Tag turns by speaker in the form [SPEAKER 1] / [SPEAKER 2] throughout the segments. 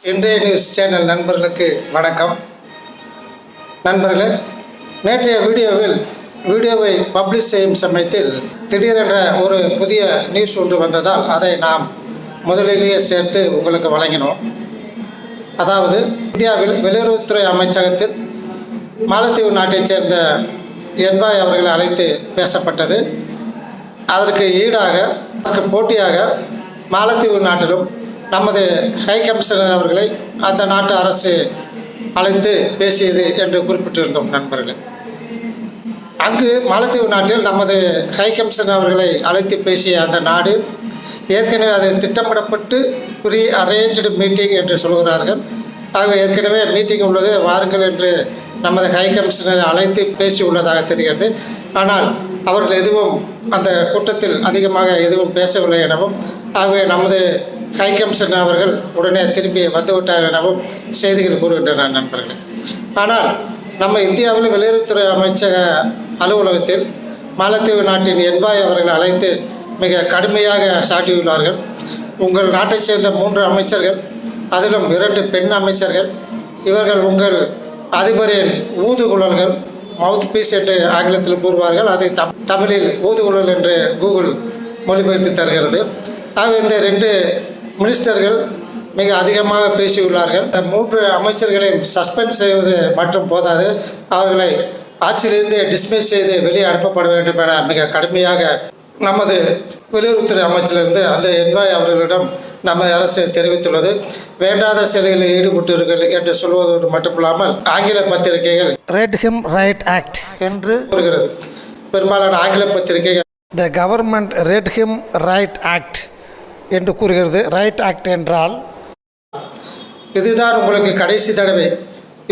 [SPEAKER 1] இன்றைய news channel நண்பர்களுக்கு வணக்கம். நண்பர்களே நேற்றைய வீடியோவில் வீடியோவை பப்ளிஷ் செய்யும் சமயத்தில் திடீரென்ற ஒரு புதிய நியூஸ் ஒன்று வந்ததால் அதை நாம் முதலிலேயே சேர்த்து உங்களுக்கு வழங்கினோம். அதாவது இந்தியாவில் வெளியுறவுத்துறை அமைச்சகத்தில் மாலத்தீவு நாட்டைச் சேர்ந்த என்பாய் அவர்களை அழைத்து பேசப்பட்டது. அதற்கு ஈடாக அதற்கு போட்டியாக மாலத்தீவு நாட்டிலும் நமது ஹை கமிஷனர் அவர்களை அந்த நாட்டு அரசு அழைத்து பேசியது என்று குறிப்பிட்டிருந்தோம் நண்பர்களே. அங்கு மாலத்தீவு நாட்டில் நமது ஹை கமிஷனர் அவர்களை அழைத்து பேசிய அந்த நாடு ஏற்கனவே அது திட்டமிடப்பட்டு ப்ரீ அரேஞ்சு மீட்டிங் என்று சொல்கிறார்கள். ஆகவே ஏற்கனவே மீட்டிங் உள்ளது வாருங்கள் என்று நமது ஹை கமிஷனரை அழைத்து பேசியுள்ளதாக தெரிகிறது. ஆனால் அவர்கள் எதுவும் அந்த கூட்டத்தில் அதிகமாக எதுவும் பேசவில்லை எனவும் ஆகவே நமது ஹை கமிஷனர் அவர்கள் உடனே திரும்பி வந்துவிட்டார் எனவும் செய்திகள் கூறுகின்றன நண்பர்களே. ஆனால் நம்ம இந்தியாவில் வெளியுறவுத்துறை அமைச்சக அலுவலகத்தில் மாலத்தீவு நாட்டின் என்பாய் அவர்கள் அழைத்து மிக கடுமையாக சாட்டியுள்ளார்கள். உங்கள் நாட்டைச் சேர்ந்த மூன்று அமைச்சர்கள் அதிலும் இரண்டு பெண் அமைச்சர்கள் இவர்கள் உங்கள் அதிபரின் ஊதுகுழல்கள் மவுத் பீஸ் என்று ஆங்கிலத்தில் கூறுவார்கள். அதை தம் தமிழில் ஊதுகுழல் என்று கூகுள் மொழிபெயர்த்து தருகிறது. ஆக இந்த ரெண்டு மினிஸ்டர்கள் மிக அதிகமாக பேசியுள்ளார்கள். இந்த மூன்று அமைச்சர்களையும் சஸ்பெண்ட் செய்வது மற்றும் போதாது. அவர்களை ஆட்சியிலிருந்து டிஸ்மிஸ் செய்து வெளியே அனுப்பப்பட வேண்டும் என மிக கடுமையாக நமது வெளியுறவுத்துறை அமைச்சிலிருந்து அந்த என்வாய் அவர்களிடம் நமது அரசு தெரிவித்துள்ளது. வேண்டாத செயல்களில் ஈடுபட்டீர்கள் என்று சொல்வதோடு மட்டுமில்லாமல் ஆங்கில பத்திரிகைகள் ரெட் ஹிம் ரைட் ஆக்ட் என்று கூறுகிறது. பெரும்பாலான ஆங்கில பத்திரிகைகள் the government read him riot act என்று கூறுகிறது. ரைட் ஆக்ட் என்றால் இதுதான் உங்களுக்கு கடைசி தடவை.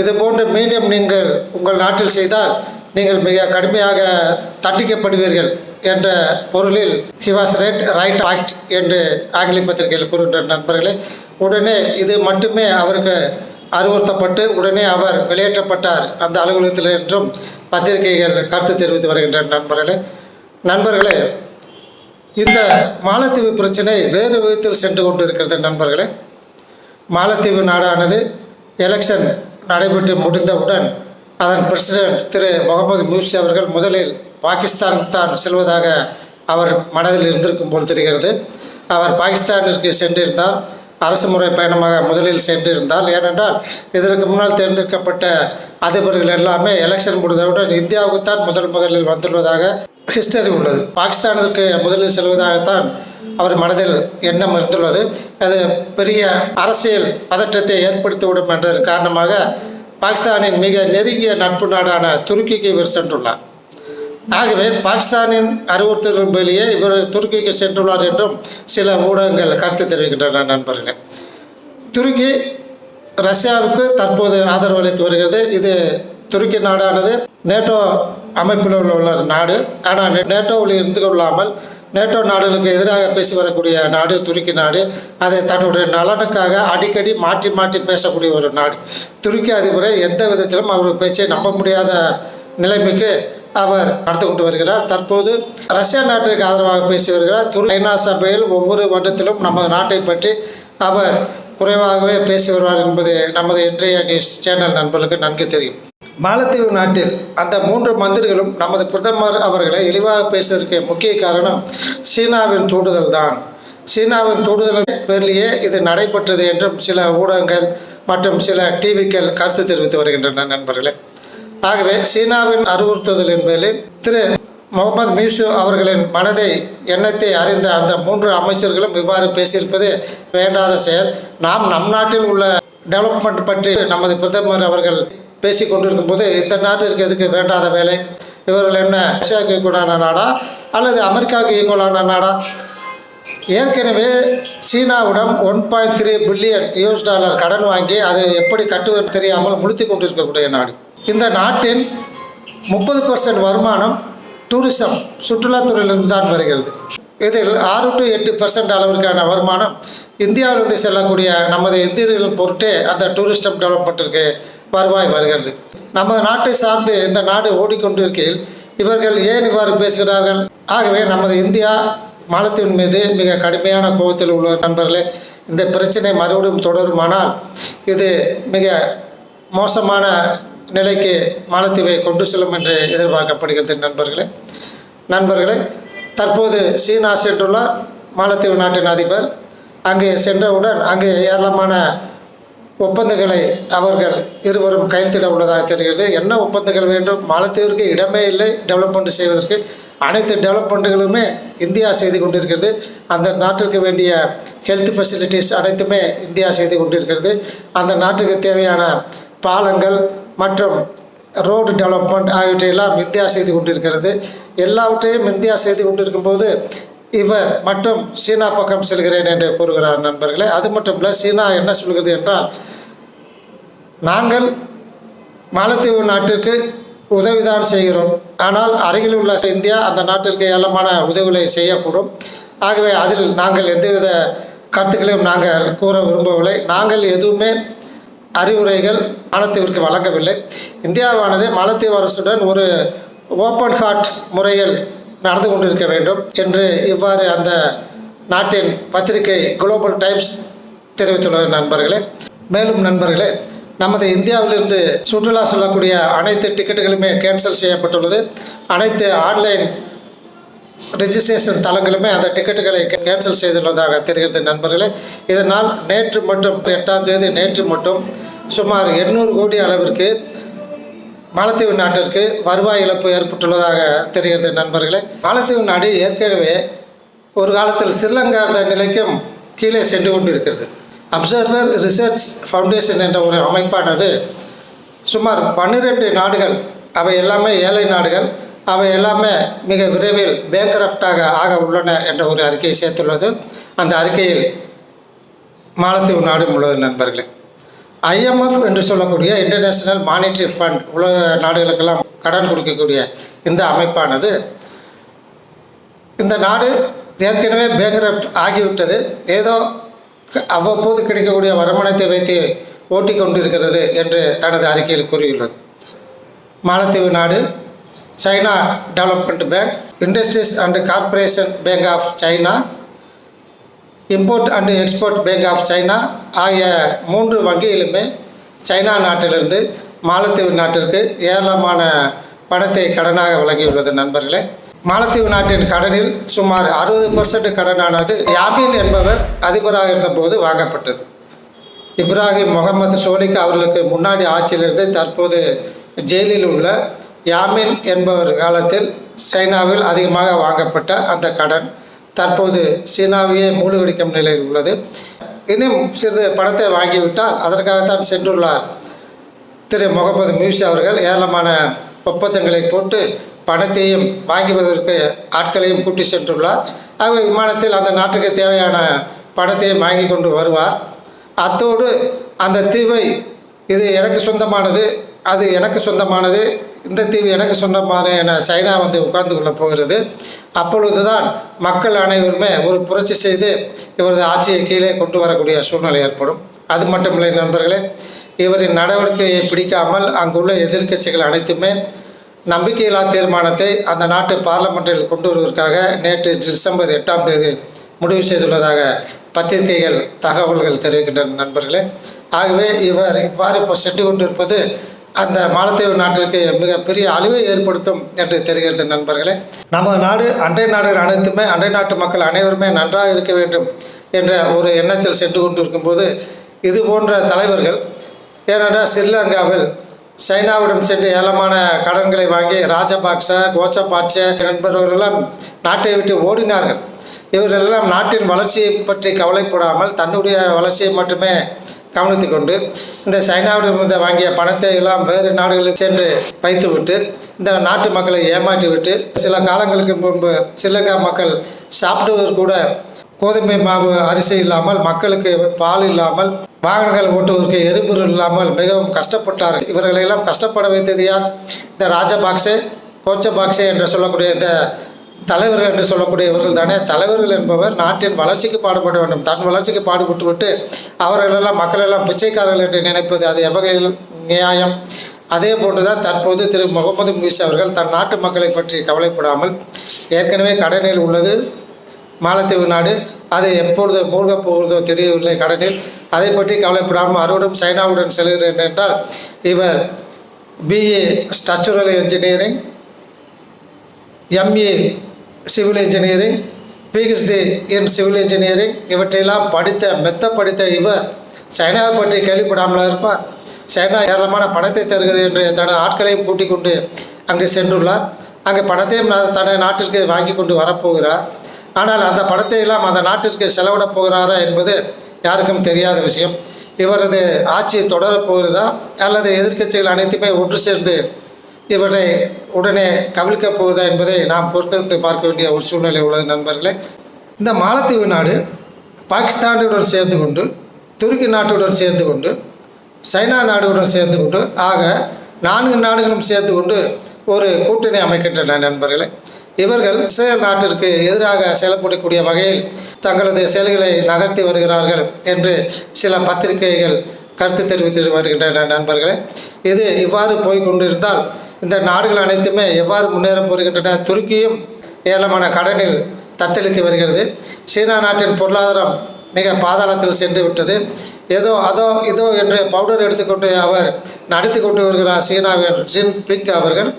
[SPEAKER 1] இது போன்று மீண்டும் நீங்கள் உங்கள் நாட்டில் செய்தால் நீங்கள் மிக கடுமையாக தண்டிக்கப்படுவீர்கள். என்ற பொருளில் he was read riot act என்று ஆங்கில பத்திரிகையில் கூறுகின்ற நண்பர்களே உடனே இது மட்டுமே அவருக்கு அறிவுறுத்தப்பட்டு உடனே அவர் வெளியேற்றப்பட்டார் அந்த அலுவலகத்தில் என்றும் பத்திரிகைகள் கருத்து தெரிவித்து வருகின்ற நண்பர்களே. நண்பர்களே இந்த மாலத்தீவு பிரச்சனை வேறு விதத்தில் சென்று கொண்டு இருக்கிறது நண்பர்களே. மாலத்தீவு நாடானது எலெக்ஷன் நடைபெற்று முடிந்தவுடன் அதன் பிரசிடென்ட் திரு முகமது மியூசி அவர்கள் முதலில் பாகிஸ்தானுக்கு தான் செல்வதாக அவர் மனதில் இருந்திருக்கும் போல் தெரிகிறது. அவர் பாகிஸ்தானிற்கு சென்றிருந்தால் அரசு முறை பயணமாக முதலில் சென்றிருந்தால் ஏனென்றால் இதற்கு முன்னால் தேர்ந்தெடுக்கப்பட்ட அதிபர்கள் எல்லாமே எலெக்ஷன் முடிந்தவுடன் இந்தியாவுக்கு தான் முதல் முதலில் வந்துள்ளதாக ஹிஸ்டரி உள்ளது. பாகிஸ்தானிற்கு முதலில் செல்வதாகத்தான் அவர் மனதில் எண்ணம் இருந்துள்ளது. அது பெரிய அரசியல் பதற்றத்தை ஏற்படுத்திவிடும் என்றதன் காரணமாக பாகிஸ்தானின் மிக நெருங்கிய நட்பு நாடான துருக்கிக்கு இவர் சென்றுள்ளார். ஆகவே பாகிஸ்தானின் அறிவுறுத்தலின் வெளியே இவர் துருக்கிக்கு சென்றுள்ளார் என்றும் சில ஊடகங்கள் கருத்து தெரிவிக்கின்றன நண்பர்கள். துருக்கி ரஷ்யாவுக்கு தற்போது ஆதரவு அளித்து வருகிறது. இது துருக்கி நாடானது நேட்டோ அமைப்பில் உள்ள நாடு. ஆனால் நேட்டோவில் இருந்து கொள்ளாமல் நேட்டோ நாடுகளுக்கு எதிராக பேசி வரக்கூடிய நாடு துருக்கி நாடு. அதை தன்னுடைய நலனுக்காக அடிக்கடி மாற்றி மாற்றி பேசக்கூடிய ஒரு நாடு. துருக்கி அதிபரை எந்த விதத்திலும் அவர் பேச்சை நம்ப முடியாத நிலைமைக்கு அவர் நடந்து கொண்டு வருகிறார். தற்போது ரஷ்யா நாட்டிற்கு ஆதரவாக பேசி வருகிறார். துரு ஐநா சபையில் ஒவ்வொரு வருடத்திலும் நமது நாட்டை பற்றி அவர் குறைவாகவே பேசி வருவார் என்பது நமது இன்றைய நியூஸ் சேனல் நண்பர்களுக்கு நன்கு தெரியும். மாலத்தீவு நாட்டில் அந்த மூன்று மந்திரிகளும் நமது பிரதமர் அவர்களை இழிவாக பேசுவதற்கு முக்கிய காரணம் சீனாவின் தூண்டுதல் தான். சீனாவின் தூண்டுதல் பேரிலேயே இது நடைபெற்றது என்றும் சில ஊடகங்கள் மற்றும் சில டிவிக்கள் கருத்து தெரிவித்து வருகின்றன நண்பர்களே. ஆகவே சீனாவின் அறிவுறுத்துதல் என்பதில் திரு முகமது மியூசு அவர்களின் மனதை எண்ணத்தை அறிந்த அந்த மூன்று அமைச்சர்களும் இவ்வாறு பேசியிருப்பது வேண்டாத செயல். நாம் நம் நாட்டில் உள்ள டெவலப்மெண்ட் பற்றி நமது பிரதமர் அவர்கள் பேசி கொண்டிருக்கும் போது இந்த நாட்டிற்கு எதுக்கு வேண்டாத வேலை? இவர்கள் என்ன ரஷ்யாவுக்கு ஈக்குவலான நாடா? அல்லது அமெரிக்காவுக்கு ஈக்குவலான நாடா? ஏற்கனவே சீனாவிடம் one point three billion US dollar கடன் வாங்கி அதை எப்படி கட்டுவது தெரியாமல் முழுத்தி கொண்டிருக்கக்கூடிய நாடு. இந்த நாட்டின் முப்பது பர்சன்ட் வருமானம் டூரிசம் சுற்றுலாத்துறையிலிருந்து தான் வருகிறது. இதில் ஆறு டு எட்டு பர்சன்ட் அளவிற்கான வருமானம் இந்தியாவிலிருந்து செல்லக்கூடிய நமது இந்தியர்களின் பொருட்டே அந்த டூரிஸ்டம் டெவலப்மெண்ட்டிற்கு வருவாய் வருகிறது. நமது நாட்டை சார்ந்து இந்த நாடு ஓடிக்கொண்டிருக்கையில் இவர்கள் ஏன் இவ்வாறு பேசுகிறார்கள்? ஆகவே நமது இந்தியா மாலத்தீவின் மீது மிக கடுமையான கோபத்தில் உள்ள நண்பர்களே இந்த பிரச்சனை மறுபடியும் தொடருமானால் இது மிக மோசமான நிலைக்கு மாலத்தீவை கொண்டு செல்லும் என்று எதிர்பார்க்கப்படுகிறது நண்பர்களே. நண்பர்களே தற்போது சீனா சென்றுள்ளார் மாலத்தீவு நாட்டின் அதிபர் அங்கே சென்றவுடன் அங்கே ஏராளமான ஒப்பந்தங்களை அவர்கள் இருவரும் கையெழுத்திட உள்ளதாக தெரிகிறது. என்ன ஒப்பந்தங்கள் வேண்டும்? மாலத்தீவிற்கு இடமே இல்லை. டெவலப்மெண்ட் செய்வதற்கு அனைத்து டெவலப்மெண்ட்டுகளுமே இந்தியா செய்து கொண்டிருக்கிறது. அந்த நாட்டிற்கு வேண்டிய ஹெல்த் ஃபெசிலிட்டிஸ் அனைத்துமே இந்தியா செய்து கொண்டிருக்கிறது. அந்த நாட்டுக்கு தேவையான பாலங்கள் மற்றும் ரோடு டெவலப்மெண்ட் ஆகியவற்றையெல்லாம் இந்தியா செய்து கொண்டிருக்கிறது. எல்லாவற்றையும் இந்தியா செய்து கொண்டிருக்கும்போது இவர் மற்றும் சீனா பக்கம் செல்கிறேன் என்று கூறுகிறார் நண்பர்களே. அது மட்டும் இல்லை சீனா என்ன சொல்கிறது என்றால் நாங்கள் மாலத்தீவு நாட்டிற்கு உதவிதான் செய்கிறோம். ஆனால் அருகில் உள்ள இந்தியா அந்த நாட்டிற்கு ஏலமான உதவிகளை செய்யக்கூடும். ஆகவே அதில் நாங்கள் எந்தவித கருத்துக்களையும் நாங்கள் கூற விரும்பவில்லை. நாங்கள் எதுவுமே அறிவுரைகள் மாலத்தீவிற்கு வழங்கவில்லை. இந்தியாவானது மாலத்தீவு அரசுடன் ஒரு ஓப்பன் ஹார்ட் முறையில் நடந்து கொண்டிருக்க வேண்டும் என்று இவ்வாறு அந்த நாட்டின் பத்திரிகை குளோபல் டைம்ஸ் தெரிவித்துள்ளது நண்பர்களே. மேலும் நண்பர்களே நமது இந்தியாவிலிருந்து சுற்றுலா செல்லக்கூடிய அனைத்து டிக்கெட்டுகளுமே கேன்சல் செய்யப்பட்டுள்ளது. அனைத்து ஆன்லைன் ரிஜிஸ்ட்ரேஷன் தளங்களுமே அந்த டிக்கெட்டுகளை கேன்சல் செய்துள்ளதாக தெரிகிறது நண்பர்களே. இதனால் நேற்று மட்டும் எட்டாம் தேதி நேற்று மட்டும் சுமார் எண்ணூறு கோடி அளவிற்கு மாலத்தீவு நாட்டிற்கு வருவாய் இழப்பு ஏற்பட்டுள்ளதாக தெரிகிறது நண்பர்களே. மாலத்தீவு நாடு ஏற்கனவே ஒரு காலத்தில் ஸ்ரீலங்கா என்ற நிலைக்கும் கீழே சென்று கொண்டிருக்கிறது. அப்சர்வர் ரிசர்ச் ஃபவுண்டேஷன் என்ற ஒரு அமைப்பானது சுமார் பன்னிரெண்டு நாடுகள் அவை எல்லாமே ஏழை நாடுகள் அவை எல்லாமே மிக விரைவில் பேங்கரப்டாக ஆக உள்ளன என்ற ஒரு அறிக்கையை சேர்த்துள்ளது. அந்த அறிக்கையில் மாலத்தீவு நாடும் உள்ளது நண்பர்களே ஐஎம்எஃப் என்று சொல்லக்கூடிய இன்டர்நேஷ்னல் மானிட்டரி ஃபண்ட் உலக நாடுகளுக்கெல்லாம் கடன் கொடுக்கக்கூடிய இந்த அமைப்பானது இந்த நாடு ஏற்கனவே பேங்கரப்ட் ஆகிவிட்டது. ஏதோ க- அவ்வப்போது கிடைக்கக்கூடிய வருமானத்தை வைத்து ஓட்டிக் கொண்டிருக்கிறது என்று தனது அறிக்கையில் கூறியுள்ளது. மாலத்தீவு நாடு China development bank industries and corporation bank of China import and export bank of China ஆகிய மூன்று வங்கியிலுமே சைனா நாட்டிலிருந்து மாலத்தீவு நாட்டிற்கு ஏராளமான பணத்தை கடனாக வழங்கியுள்ளது நண்பர்களே. மாலத்தீவு நாட்டின் கடனில் சுமார் அறுபது பர்சன்ட் கடனானது யாபின் என்பவர் அதிபராக இருந்தபோது வாங்கப்பட்டது. இப்ராஹிம் முகமது சோலிக் அவர்களுக்கு முன்னாடி ஆட்சியிலிருந்து தற்போது ஜெயிலில் உள்ள யாமின் என்பவர் காலத்தில் சைனாவில் அதிகமாக வாங்கப்பட்ட அந்த கடன். தற்போது சீனாவையே மூழ்கடிக்கும் நிலையில் உள்ளது. இன்னும் சிறிது பணத்தை வாங்கிவிட்டால் அதற்காகத்தான் சென்றுள்ளார். திரு முகமது மியூசி அவர்கள் ஏராளமான ஒப்பந்தங்களை போட்டு பணத்தையும் வாங்குவதற்கு ஆட்களையும் கூட்டி சென்றுள்ளார். ஆகவே விமானத்தில் அந்த நாட்டுக்கு தேவையான பணத்தையும் வாங்கி கொண்டு வருவார். அத்தோடு அந்த தீவை இது எனக்கு சொந்தமானது அது எனக்கு சொந்தமானது இந்த தீவு எனக்கு சொந்தமான என சைனா வந்து உட்கார்ந்து கொள்ள போகிறது. அப்பொழுதுதான் மக்கள் அனைவருமே ஒரு புரட்சி செய்து இவரது ஆட்சியை கீழே கொண்டு வரக்கூடிய சூழ்நிலை ஏற்படும். அது மட்டுமில்லை நண்பர்களே இவரின் நடவடிக்கையை பிடிக்காமல் அங்குள்ள எதிர்க்கட்சிகள் அனைத்துமே நம்பிக்கையில்லா தீர்மானத்தை அந்த நாட்டு பார்லமெண்டில் கொண்டு வருவதற்காக நேற்று டிசம்பர் எட்டாம் தேதி முடிவு செய்துள்ளதாக பத்திரிகைகள் தகவல்கள் தெரிவிக்கின்றன நண்பர்களே. ஆகவே இவர் இவ்வாறு இப்போ சென்று கொண்டிருப்பது அந்த மாலத்தீவு நாட்டிற்கு மிகப்பெரிய அழிவை ஏற்படுத்தும் என்று தெரிகிறது நண்பர்களே. நமது நாடு அண்டை நாடுகள் அனைத்துமே அண்டை நாட்டு மக்கள் அனைவருமே நன்றாக இருக்க வேண்டும் என்ற ஒரு எண்ணத்தில் சென்று கொண்டிருக்கும்போது இது போன்ற தலைவர்கள் ஏனென்றால் ஸ்ரீலங்காவில் சைனாவிடம் சென்று ஏலமான கடன்களை வாங்கி ராஜபாக்ச கோச்சபாட்ச என்பவர்களெல்லாம் நாட்டை விட்டு ஓடினார்கள். இவர்களெல்லாம் நாட்டின் வளர்ச்சியை பற்றி கவலைப்படாமல் தன்னுடைய வளர்ச்சியை மட்டுமே கவனித்து கொண்டு இந்த சைனாவிடமிருந்து வாங்கிய பணத்தை எல்லாம் வேறு நாடுகளுக்கு சென்று வைத்துவிட்டு இந்த நாட்டு மக்களை ஏமாற்றிவிட்டு சில காலங்களுக்கு முன்பு ஸ்ரீலங்கா மக்கள் சாப்பிடுவது கூட கோதுமை மாவு அரிசி இல்லாமல் மக்களுக்கு பால் இல்லாமல் வாகனங்கள் ஓட்டுவதற்கு எரிபொருள் இல்லாமல் மிகவும் கஷ்டப்பட்டார்கள். இவர்களெல்லாம் கஷ்டப்பட வைத்தது யார்? இந்த ராஜபாக்சே கோச்சபாக்சே என்று சொல்லக்கூடிய இந்த தலைவர்கள் என்று சொல்லக்கூடியவர்கள் தானே. தலைவர்கள் என்பவர் நாட்டின் வளர்ச்சிக்கு பாடுபட வேண்டும். தன் வளர்ச்சிக்கு பாடுபட்டு விட்டு அவர்களெல்லாம் மக்களெல்லாம் பிச்சைக்காரர்கள் என்று நினைப்பது அது எவ்வகையில் நியாயம்? அதே போன்றுதான் தற்போது திரு. முகமது முயிஸ் அவர்கள் தன் நாட்டு மக்களை பற்றி கவலைப்படாமல் ஏற்கனவே கடனில் உள்ளது மாலத்தீவு நாடு. அது எப்பொழுது மூழ்கப் போகிறதோ தெரியவில்லை கடனில். அதை பற்றி கவலைப்படாமல் அறுவடும் சைனாவுடன் செல்கிறேன் என்றால் இவர் BA structural engineering MA civil engineering PhD in civil engineering இவற்றையெல்லாம் படித்த மெத்த படித்த இவர் சைனாவை பற்றி கேள்விப்படாமல் இருப்பார். சைனா ஏராளமான பணத்தை தருகிறது என்று தனது ஆட்களையும் கூட்டிக் கொண்டு அங்கு சென்றுள்ளார். அங்கே பணத்தையும் நா- தனது நாட்டிற்கு வாங்கி கொண்டு வரப்போகிறார். ஆனால் அந்த பணத்தை எல்லாம் அந்த நாட்டிற்கு செலவிடப் போகிறாரா என்பது யாருக்கும் தெரியாத விஷயம். இவரது ஆட்சி தொடரப் போகிறதா அல்லது எதிர்க்கட்சிகள் அனைத்துமே ஒன்று சேர்ந்து இவற்றை உடனே கவிழ்க்கப் போகுதா என்பதை நாம் பொறுத்திருந்து பார்க்க வேண்டிய ஒரு சூழ்நிலை உள்ளது நண்பர்களே. இந்த மாலத்தீவு நாடு பாகிஸ்தானுடன் சேர்ந்து கொண்டு துருக்கி நாட்டுடன் சேர்ந்து கொண்டு சைனா நாடுடன் சேர்ந்து கொண்டு ஆக நான்கு நாடுகளும் சேர்ந்து கொண்டு ஒரு கூட்டணி அமைக்கின்றன நண்பர்களே. இவர்கள் இஸ்ரேல் நாட்டிற்கு எதிராக செயல்படக்கூடிய வகையில் தங்களது செயல்களை நகர்த்தி வருகிறார்கள் என்று சில பத்திரிகைகள் கருத்து தெரிவித்து வருகின்றன நண்பர்களே. இது இவ்வாறு போய்கொண்டிருந்தால் கொண்டிருந்தால் இந்த நாடுகள் அனைத்துமே எவ்வாறு முன்னேறப் போகின்றன? துருக்கியும் ஏராளமான கடனில் தத்தளித்து வருகிறது. சீனா நாட்டின் பொருளாதாரம் மிக பாதாளத்தில் சென்று விட்டது. ஏதோ அதோ இதோ என்று பவுடர் எடுத்துக்கொண்டு அவர் நடத்தி கொண்டு வருகிறார் சீனாவின் ஜின் பிங் அவர்கள்.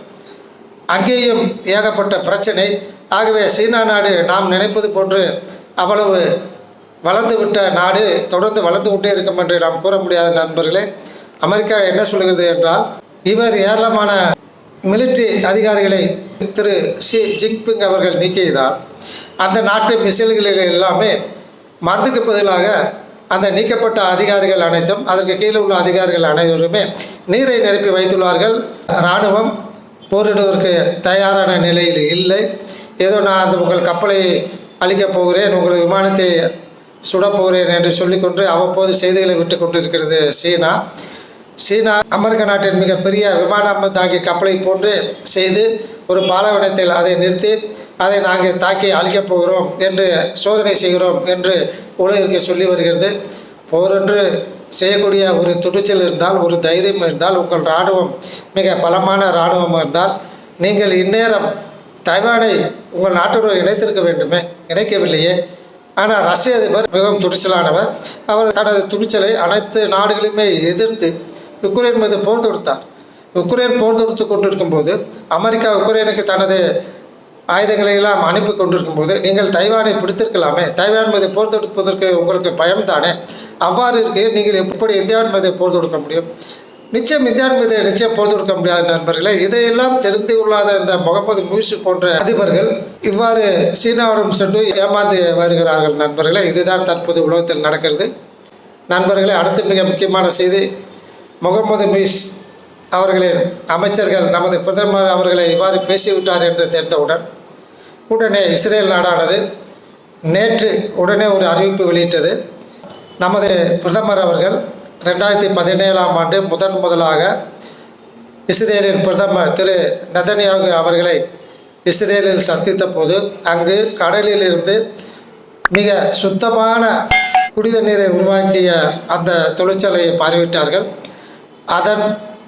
[SPEAKER 1] அங்கேயும் ஏகப்பட்ட பிரச்சனை. ஆகவே சீனா நாடு நாம் நினைப்பது போன்று அவ்வளவு வளர்ந்து விட்ட நாடு தொடர்ந்து வளர்ந்து கொண்டே இருக்கும் என்று நாம் கூற முடியாத நண்பர்களே அமெரிக்கா என்ன சொல்கிறது என்றால் இவர் ஏராளமான மிலிட்ரி அதிகாரிகளை திரு ஷி ஜின்பிங் அவர்கள் நீக்கியதால் அந்த நாட்டு மிசைல்களில் எல்லாமே மருந்துக்கு பதிலாக அந்த நீக்கப்பட்ட அதிகாரிகள் அனைத்தும் அதற்கு கீழே உள்ள அதிகாரிகள் அனைவருமே நீரை நிரப்பி வைத்துள்ளார்கள். இராணுவம் போரிடுவதற்கு தயாரான நிலையில் இல்லை. ஏதோ நான் அந்த உங்கள் கப்பலை அழிக்கப் போகிறேன் உங்கள் விமானத்தை சுடப் போகிறேன் என்று சொல்லிக்கொண்டு அவ்வப்போது செய்திகளை விட்டு கொண்டிருக்கிறது சீனா. சீனா அமெரிக்க நாட்டின் மிகப்பெரிய விமானம் தாங்கி கப்பலை போன்று செய்து ஒரு பாலைவனத்தில் அதை நிறுத்தி அதை நாங்கள் தாக்கி அழிக்கப் போகிறோம் என்று சோதனை செய்கிறோம் என்று உலகிற்கு சொல்லி வருகிறது. போரென்று செய்யக்கூடிய ஒரு துணிச்சல் இருந்தால் ஒரு தைரியம் இருந்தால் உங்கள் இராணுவம் மிக பலமான இராணுவம் இருந்தால் நீங்கள் இந்நேரம் தைவானை உங்கள் நாட்டுடன் இணைத்திருக்க வேண்டுமே? இணைக்கவில்லையே. ஆனால் ரஷ்ய அதிபர் மிகவும் துணிச்சலானவர். அவர் தனது துணிச்சலை அனைத்து நாடுகளுமே எதிர்த்து உக்ரைன் மீது போர் தொடுத்தார். உக்ரைன் போர் தொடுத்து கொண்டிருக்கும் போது அமெரிக்கா உக்ரைனுக்கு தனது ஆயுதங்களை எல்லாம் அனுப்பி கொண்டிருக்கும் போது நீங்கள் தைவானை பிடித்திருக்கலாமே? தைவான் மீது போர் தொடுப்பதற்கு உங்களுக்கு பயம்தானே அவ்வாறு இருக்கையில் நீங்கள் எப்படி இந்தியாவின் மீது போர் தொடுக்க முடியும்? நிச்சயம் இந்தியாவின் மீது நிச்சயம் போர் தொடுக்க முடியாத நண்பர்களே. இதையெல்லாம் தெரிந்து கொள்ளாத இந்த முகமது மியூசு போன்ற அதிபர்கள் இவ்வாறு சீனாவிடம் சென்று ஏமாந்து வருகிறார்கள் நண்பர்களே. இதுதான் தற்போது உலகத்தில் நடக்கிறது. நண்பர்களே அடுத்து மிக முக்கியமான செய்தி முகமது மீஸ் அவர்களின் அமைச்சர்கள் நமது பிரதமர் அவர்களை இவ்வாறு பேசிவிட்டார் என்று தெரிந்தவுடன் உடனே இஸ்ரேல் நாடானது நேற்று உடனே ஒரு அறிவிப்பு வெளியிட்டது. நமது பிரதமர் அவர்கள் ரெண்டாயிரத்தி பதினேழாம் ஆண்டு முதன் முதலாக இஸ்ரேலின் பிரதமர் திரு நதன்யாகு அவர்களை இஸ்ரேலில் சந்தித்த போது அங்கு கடலில் இருந்து மிக சுத்தமான குடித நீரை உருவாக்கிய அந்த தொழிற்சாலையை பார்வையிட்டார்கள். அதன்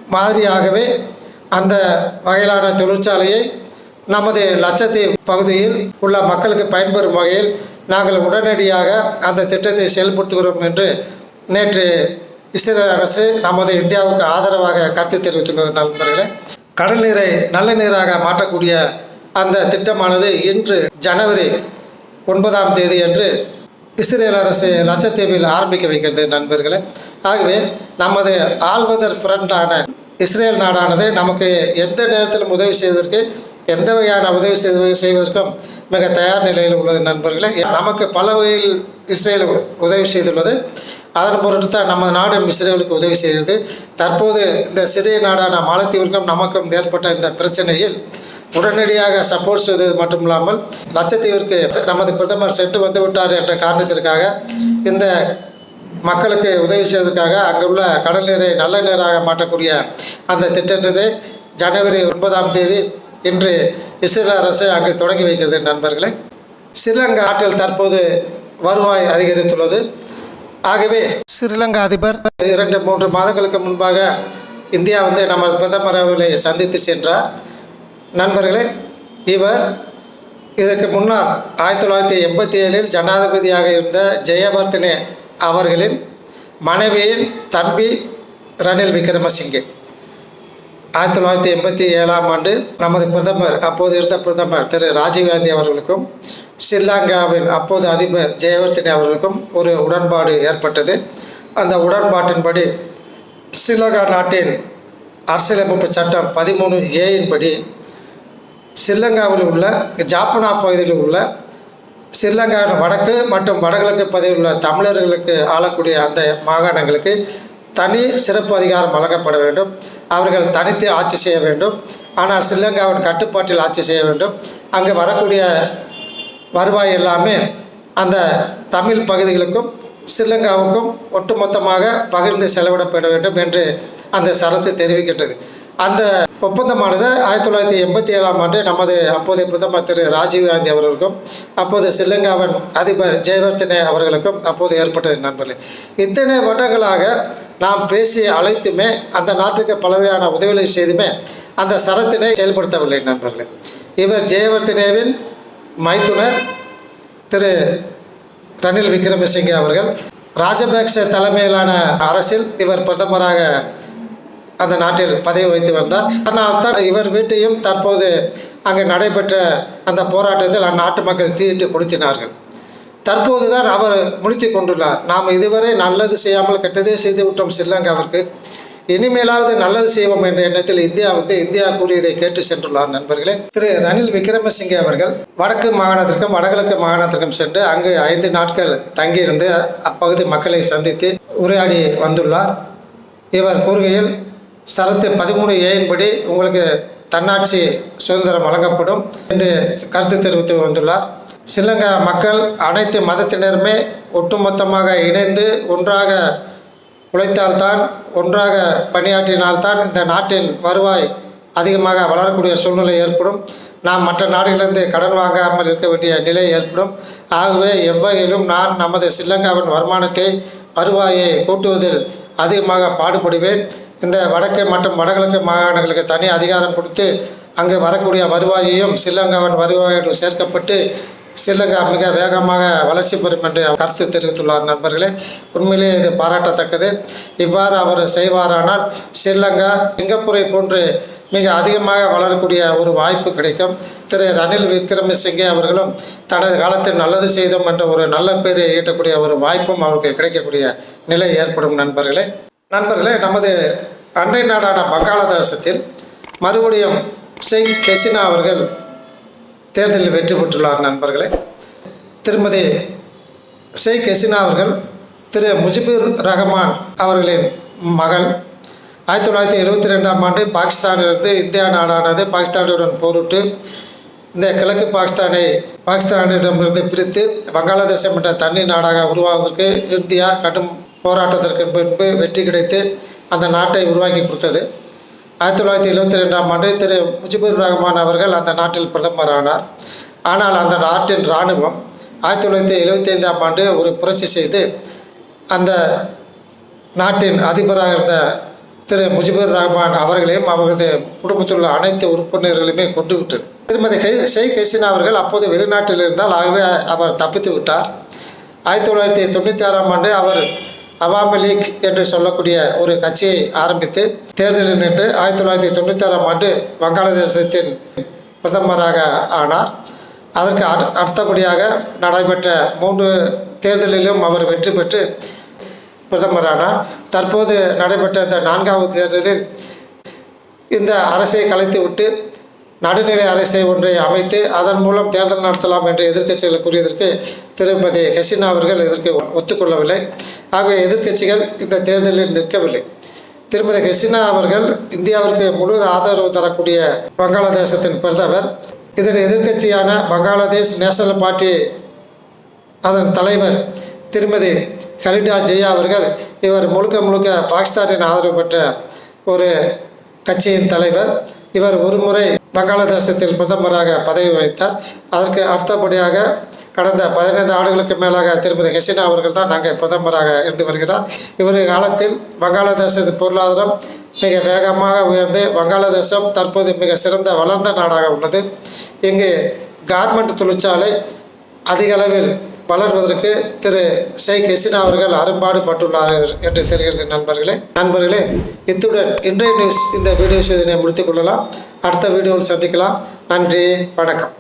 [SPEAKER 1] மாதிரியாகவே அந்த வகையிலான தொழிற்சாலையை நமது லட்சத்தீவு பகுதியில் உள்ள மக்களுக்கு பயன்பெறும் வகையில் நாங்கள் உடனடியாக அந்த திட்டத்தை செயல்படுத்துகிறோம் என்று நேற்று இஸ்ரேல் அரசு நமது இந்தியாவுக்கு ஆதரவாக கருத்து தெரிவித்துள்ளது நண்பர்களே. கடல் நீரை நல்ல நீராக மாற்றக்கூடிய அந்த திட்டமானது இன்று ஜனவரி ஒன்பதாம் தேதி அன்று இஸ்ரேல் அரசு லட்சத்தீவில் ஆரம்பிக்க வைக்கிறது நண்பர்களே. ஆகவே நமது ஆழ்வதர் ஃப்ரெண்டான இஸ்ரேல் நாடானது நமக்கு எந்த நேரத்திலும் உதவி செய்வதற்கு எந்த வகையான உதவி செய்து செய்வதற்கும் மிக தயார் நிலையில் உள்ளது நண்பர்களே. நமக்கு பல வகையில் இஸ்ரேல் உதவி செய்துள்ளது. அதன் பொருட்டு தான் நம்ம நாடும் இஸ்ரேலுக்கு உதவி செய்கிறது. தற்போது இந்த சிறிய நாடான மாலத்தீவிற்கும் நமக்கும் ஏற்பட்ட இந்த பிரச்சனையில் உடனடியாக சப்போர்ட் செய்தது மட்டும் இல்லாமல் லட்சத்தீவிற்கு நமது பிரதமர் சென்று வந்து விட்டார் என்ற காரணத்திற்காக இந்த மக்களுக்கு உதவி செய்வதற்காக அங்குள்ள கடல் நீரை நல்ல நீராக மாற்றக்கூடிய அந்த திட்டத்தை ஜனவரி ஒன்பதாம் தேதி இன்று இஸ்ரேல் அரசு அங்கு தொடங்கி வைக்கிறது நண்பர்களே. ஸ்ரீலங்கா ஆற்றில் தற்போது வருவாய் அதிகரித்துள்ளது. ஆகவே ஸ்ரீலங்கா அதிபர் இரண்டு மூன்று மாதங்களுக்கு முன்பாக இந்தியா வந்து நம்ம பிரதமர் அவர்களை சந்தித்து சென்றார். நண்பர்களே இவர் இதற்கு முன்னால் ஆயிரத்தி தொள்ளாயிரத்தி எண்பத்தி ஏழில் ஜனாதிபதியாக இருந்த ஜெயவர்தனே அவர்களின் மனைவியின் தம்பி ரணில் விக்ரமசிங்கே. ஆயிரத்தி தொள்ளாயிரத்தி எண்பத்தி ஏழாம் ஆண்டு நமது பிரதமர் அப்போது இருந்த பிரதமர் திரு ராஜீவ்காந்தி அவர்களுக்கும் ஸ்ரீலங்காவின் அப்போது அதிபர் ஜெயவர்தனே அவர்களுக்கும் ஒரு உடன்பாடு ஏற்பட்டது. அந்த உடன்பாட்டின்படி ஸ்ரீலங்கா நாட்டின் அரசியலமைப்பு சட்டம் பதிமூணு ஏயின்படி ஸ்ரீலங்காவில் உள்ள ஜாப்பனா பகுதியில் உள்ள ஸ்ரீலங்கா வடக்கு மற்றும் வடகிழக்கு பகுதியில் உள்ள தமிழர்களுக்கு ஆளக்கூடிய அந்த மாகாணங்களுக்கு தனி சிறப்பு அதிகாரம் வழங்கப்பட வேண்டும். அவர்கள் தனித்து ஆட்சி செய்ய வேண்டும். ஆனால் ஸ்ரீலங்காவின் கட்டுப்பாட்டில் ஆட்சி செய்ய வேண்டும். அங்கே வரக்கூடிய வருவாய் எல்லாமே அந்த தமிழ் பகுதிகளுக்கும் ஸ்ரீலங்காவுக்கும் ஒட்டுமொத்தமாக பகிர்ந்து செலவிடப்பட வேண்டும் என்று அந்த சரத்து தெரிவிக்கின்றது. அந்த ஒப்பந்தமானது ஆயிரத்தி தொள்ளாயிரத்தி எண்பத்தி ஏழாம் ஆண்டு நமது அப்போதைய பிரதமர் திரு ராஜீவ்காந்தி அவர்களுக்கும் அப்போது ஸ்ரீலங்காவின் அதிபர் ஜெயவர்த்தனே அவர்களுக்கும் அப்போது ஏற்பட்டது நண்பர்களே. இத்தனை வருடங்களாக நாம் பேசி அழைத்துமே அந்த நாட்டுக்கு பலவையான உதவிகளை செய்துமே அந்த சரத்தினை செயல்படுத்தவில்லை நண்பர்களே. இவர் ஜெயவர்த்தனேவின் மைத்துனர் திரு ரணில் விக்ரமசிங்கே அவர்கள் ராஜபக்ச தலைமையிலான அரசில் இவர் பிரதமராக அந்த நாட்டில் பதவி வைத்து வந்தார். அதனால் தான் இவர் வீட்டையும் தற்போது அங்கு நடைபெற்ற அந்த போராட்டத்தில் அந்நாட்டு மக்கள் தீயிட்டு கொடுத்தினார்கள். தற்போது தான் அவர் முடித்து கொண்டுள்ளார். நாம் இதுவரை நல்லது செய்யாமல் கெட்டதே செய்து விட்டோம் ஸ்ரீலங்காவிற்கு இனிமேலாவது நல்லது செய்வோம் என்ற எண்ணத்தில் இந்தியா வந்து இந்தியா கூறியதை கேட்டு சென்றுள்ளார் நண்பர்களே. திரு ரணில் விக்ரமசிங்கே அவர்கள் வடக்கு மாகாணத்திற்கும் வடகிழக்கு மாகாணத்திற்கும் சென்று அங்கு ஐந்து நாட்கள் தங்கியிருந்து அப்பகுதி மக்களை சந்தித்து உரையாடி வந்துள்ளார். இவர் கூறுகையில் சரத்து பதிமூணு ஏயின்படி உங்களுக்கு தன்னாட்சி சுதந்திரம் வழங்கப்படும் என்று கருத்து தெரிவித்து வந்துள்ளார் ஸ்ரீலங்கா மக்கள் அனைத்து மதத்தினருமே ஒட்டுமொத்தமாக இணைந்து ஒன்றாக உழைத்தால்தான் ஒன்றாக பணியாற்றினால்தான் இந்த நாட்டின் வருவாய் அதிகமாக வளரக்கூடிய சூழ்நிலை ஏற்படும். நாம் மற்ற நாடுகளிலிருந்து கடன் வாங்காமல் இருக்க வேண்டிய நிலை ஏற்படும். ஆகவே எவ்வகையிலும் நான் நமது ஸ்ரீலங்காவின் வருமானத்தை வருவாயை கூட்டுவதில் அதிகமாக பாடுபடுவேன். இந்த வடக்கு மற்றும் வடகிழக்கு மாகாணங்களுக்கு தனி அதிகாரம் கொடுத்து அங்கு வரக்கூடிய வருவாயையும் ஸ்ரீலங்காவின் வருவாயோடு சேர்க்கப்பட்டு ஸ்ரீலங்கா மிக வேகமாக வளர்ச்சி பெறும் என்று கருத்து தெரிவித்துள்ளார் நண்பர்களே. உண்மையிலே இது பாராட்டத்தக்கது. இவ்வாறு அவர் செய்வாரானால் ஸ்ரீலங்கா சிங்கப்பூரை போன்று மிக அதிகமாக வளரக்கூடிய ஒரு வாய்ப்பு கிடைக்கும். திரு ரணில் விக்ரமசிங்கே அவர்களும் தனது காலத்தில் நல்லது செய்தோம் என்ற ஒரு நல்ல பேரை ஈட்டக்கூடிய ஒரு வாய்ப்பும் அவருக்கு கிடைக்கக்கூடிய நிலை ஏற்படும் நண்பர்களே. நண்பர்களே நமது அண்டை நாடான வங்காளதேசத்தில் மறுபடியும் ஷேக் ஹெசினா அவர்கள் தேர்தலில் வெற்றி பெற்றுள்ளார் நண்பர்களே. திருமதி ஷேக் ஹெசினா அவர்கள் திரு முஜிபுர் ரஹ்மான் அவர்களின் மகள். ஆயிரத்தி தொள்ளாயிரத்தி எழுபத்தி ரெண்டாம் ஆண்டு பாகிஸ்தானிலிருந்து இந்தியா நாடானது பாகிஸ்தானுடன் போரிட்டு இந்த கிழக்கு பாகிஸ்தானை பாகிஸ்தானிடமிருந்து பிரித்து வங்காளதேசம் என்ற தனி நாடாக உருவாவதற்கு இந்தியா கடும் போராட்டத்திற்கு பின்பு வெற்றி கிடைத்து அந்த நாட்டை உருவாக்கி கொடுத்தது. ஆயிரத்தி தொள்ளாயிரத்தி எழுபத்தி ரெண்டாம் ஆண்டு திரு முஜிபுர் ரஹ்மான் அவர்கள் அந்த நாட்டில் பிரதமர் ஆனார். ஆனால் அந்த நாட்டின் இராணுவம் ஆயிரத்தி தொள்ளாயிரத்தி எழுபத்தி ஐந்தாம் ஆண்டு ஒரு புரட்சி செய்து அந்த நாட்டின் அதிபராக இருந்த திரு முஜிபுர் ரஹ்மான் அவர்களையும் அவரது குடும்பத்தில் உள்ள அனைத்து உறுப்பினர்களையுமே கொண்டு விட்டது. திருமதி கை ஷேக் ஹசீனா அவர்கள் அப்போது வெளிநாட்டில் இருந்தால் ஆகவே அவர் தப்பித்து விட்டார். ஆயிரத்தி தொள்ளாயிரத்தி தொண்ணூற்றி ஆறாம் ஆண்டு அவர் அவாமி லீக் என்று சொல்லக்கூடிய ஒரு கட்சியை ஆரம்பித்து தேர்தலில் நின்று ஆயிரத்தி தொள்ளாயிரத்தி தொண்ணூற்றி ஆறாம் ஆண்டு வங்காளதேசத்தின் பிரதமராக ஆனார். அதற்கு அடு- அடுத்தபடியாக நடைபெற்ற மூன்று தேர்தலிலும் அவர் வெற்றி பெற்று பிரதமரானார். தற்போது நடைபெற்ற இந்த நான்காவது தேர்தலில் இந்த அரசை கலைத்துவிட்டு நடுநிலை அரசை ஒன்றை அமைத்து அதன் மூலம் தேர்தல் நடத்தலாம் என்று எதிர்க்கட்சிகள் கூறியதற்கு திருமதி ஹெசினா அவர்கள் இதற்கு ஒத்துக்கொள்ளவில்லை. ஆகவே எதிர்க்கட்சிகள் இந்த தேர்தலில் நிற்கவில்லை. திருமதி ஹெசினா அவர்கள் இந்தியாவிற்கு முழு ஆதரவு தரக்கூடிய வங்காளதேசத்தின் பிரதமர். இதன் எதிர்க்கட்சியான பங்களாதேஷ் நேஷனல் பார்ட்டி அதன் தலைவர் திருமதி கலிடா ஜெயா அவர்கள் இவர் முழுக்க முழுக்க பாகிஸ்தானின் ஆதரவு பெற்ற ஒரு கட்சியின் தலைவர். இவர் ஒருமுறை வங்காளதேசத்தில் பிரதமராக பதவி வகித்தார். அதற்கு அடுத்தபடியாக கடந்த பதினைந்து ஆண்டுகளுக்கு மேலாக திருமதி ஹெசினா அவர்கள் தான் நாங்கள் பிரதமராக இருந்து வருகிறார். இவருடைய காலத்தில் வங்காளதேசத்தின் பொருளாதாரம் மிக வேகமாக உயர்ந்து வங்காளதேசம் தற்போது மிக சிறந்த வளர்ந்த நாடாக உள்ளது. இங்கு கார்மெண்ட் தொழிற்சாலை அதிக அளவில் வளர்வதற்கு திரு ஷேக் ஹசீனா அவர்கள் அரும்பாடுபட்டுள்ளார்கள் என்று தெரிகிறது நண்பர்களே. நண்பர்களே இத்துடன் இன்றைய நியூஸ் இந்த வீடியோ செய்தினை முடித்துக் கொள்ளலாம். அடுத்த வீடியோவில் சந்திக்கலாம். நன்றி வணக்கம்.